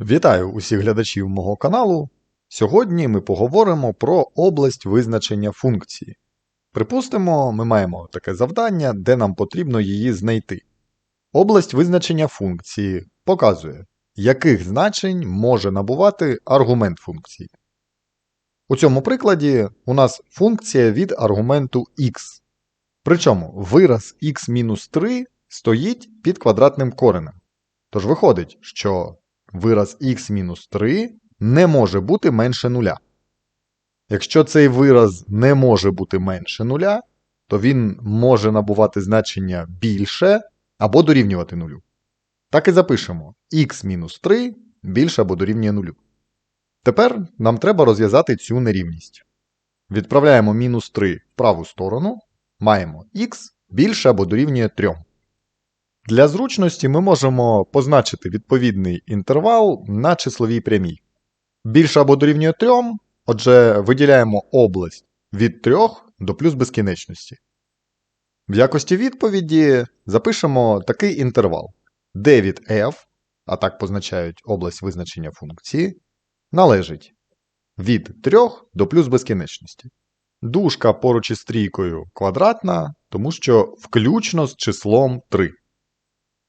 Вітаю усіх глядачів мого каналу. Сьогодні ми поговоримо про область визначення функції. Припустимо, ми маємо таке завдання, де нам потрібно її знайти. Область визначення функції показує, яких значень може набувати аргумент функції. У цьому прикладі у нас функція від аргументу x. Причому вираз x-3 стоїть під квадратним коренем. Тож виходить, що вираз x-3 не може бути менше нуля. Якщо цей вираз не може бути менше нуля, то він може набувати значення більше або дорівнювати нулю. Так і запишемо x-3 більше або дорівнює нулю. Тепер нам треба розв'язати цю нерівність. Відправляємо мінус 3 в праву сторону, маємо x більше або дорівнює 3. Для зручності ми можемо позначити відповідний інтервал на числовій прямій. Більше або дорівнює 3, отже, виділяємо область від 3 до плюс безкінечності. В якості відповіді запишемо такий інтервал, де від f, а так позначають область визначення функції, належить від 3 до плюс безкінечності. Дужка поруч із трійкою квадратна, тому що включно з числом 3.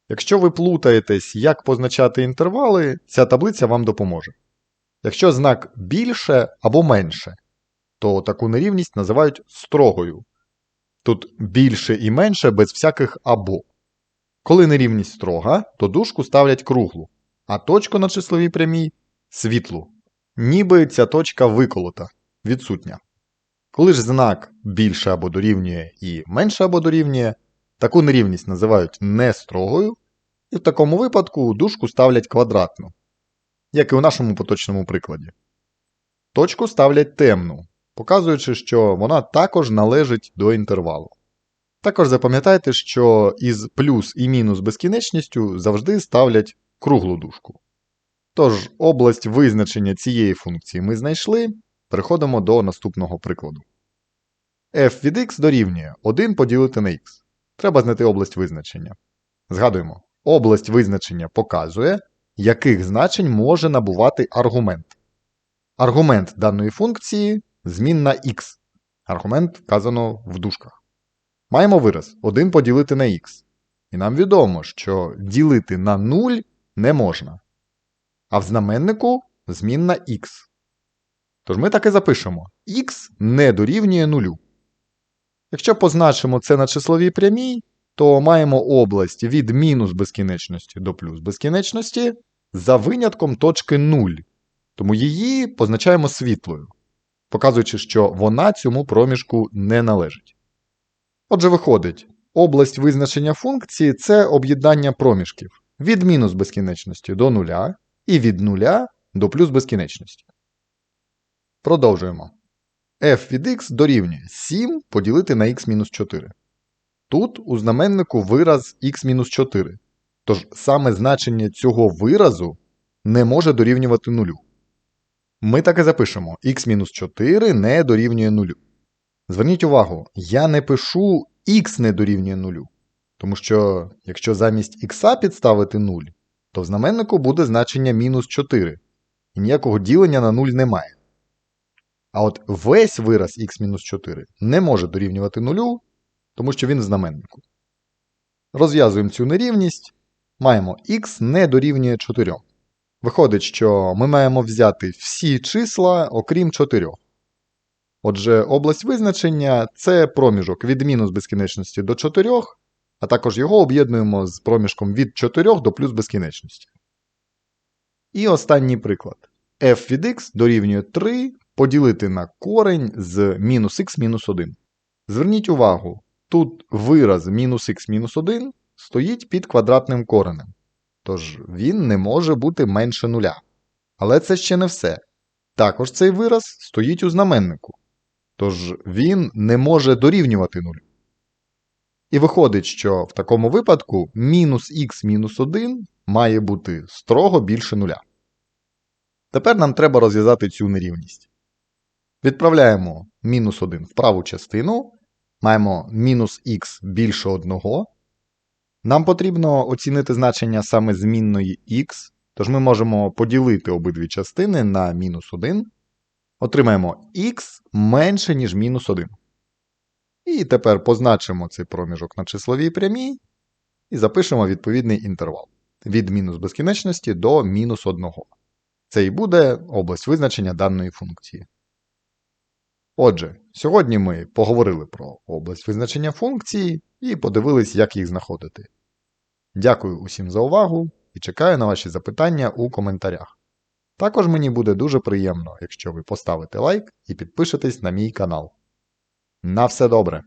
Якщо ви плутаєтесь, як позначати інтервали, ця таблиця вам допоможе. Якщо знак більше або менше, то таку нерівність називають строгою. Тут більше і менше без всяких або. Коли нерівність строга, то дужку ставлять круглу, а точку на числовій прямій світлу. Ніби ця точка виколота, відсутня. Коли ж знак більше або дорівнює і менше або дорівнює, таку нерівність називають нестрогою, і в такому випадку дужку ставлять квадратну, як і у нашому поточному прикладі. Точку ставлять темну, показуючи, що вона також належить до інтервалу. Також запам'ятайте, що із плюс і мінус безкінечністю завжди ставлять круглу дужку. Тож, область визначення цієї функції ми знайшли, переходимо до наступного прикладу. f від x дорівнює 1 поділити на x. Треба знайти область визначення. Згадуємо, область визначення показує, яких значень може набувати аргумент. Аргумент даної функції змінна x. Аргумент вказано в дужках. Маємо вираз 1 поділити на x. І нам відомо, що ділити на 0 не можна. А в знаменнику змінна x. Тож ми так і запишемо x не дорівнює 0. Якщо позначимо це на числовій прямій, то маємо область від мінус безкінечності до плюс безкінечності за винятком точки 0. Тому її позначаємо світлою, показуючи, що вона цьому проміжку не належить. Отже, виходить, область визначення функції це об'єднання проміжків від мінус безкінечності до нуля і від нуля до плюс безкінечності. Продовжуємо. F від x дорівнює 7 поділити на x-4. Тут у знаменнику вираз x-4. Тож саме значення цього виразу не може дорівнювати нулю. Ми так і запишемо x-4 не дорівнює нулю. Зверніть увагу, я не пишу x не дорівнює нулю. Тому що, якщо замість x підставити 0, то в знаменнику буде значення мінус 4, і ніякого ділення на 0 немає. А от весь вираз x-4 не може дорівнювати нулю, тому що він знаменнику. Розв'язуємо цю нерівність. Маємо x не дорівнює 4. Виходить, що ми маємо взяти всі числа, окрім 4. Отже, область визначення це проміжок від мінус безкінечності до 4, а також його об'єднуємо з проміжком від 4 до плюс безкінечності. І останній приклад. f від x дорівнює 3 поділити на корень з мінус х мінус 1. Зверніть увагу, тут вираз мінус х мінус 1 стоїть під квадратним коренем. Тож він не може бути менше нуля. Але це ще не все. Також цей вираз стоїть у знаменнику. Тож він не може дорівнювати нулю. І виходить, що в такому випадку мінус х мінус 1 має бути строго більше нуля. Тепер нам треба розв'язати цю нерівність. Відправляємо мінус 1 в праву частину, маємо мінус х більше 1. Нам потрібно оцінити значення саме змінної х, Тож ми можемо поділити обидві частини на мінус 1. Отримаємо х менше, ніж мінус 1. І тепер позначимо цей проміжок на числовій прямій і запишемо відповідний інтервал від мінус безкінечності до мінус 1. Це і буде область визначення даної функції. Отже, сьогодні ми поговорили про область визначення функції і подивились, як їх знаходити. Дякую усім за увагу і чекаю на ваші запитання у коментарях. Також мені буде дуже приємно, якщо ви поставите лайк і підпишетесь на мій канал. На все добре!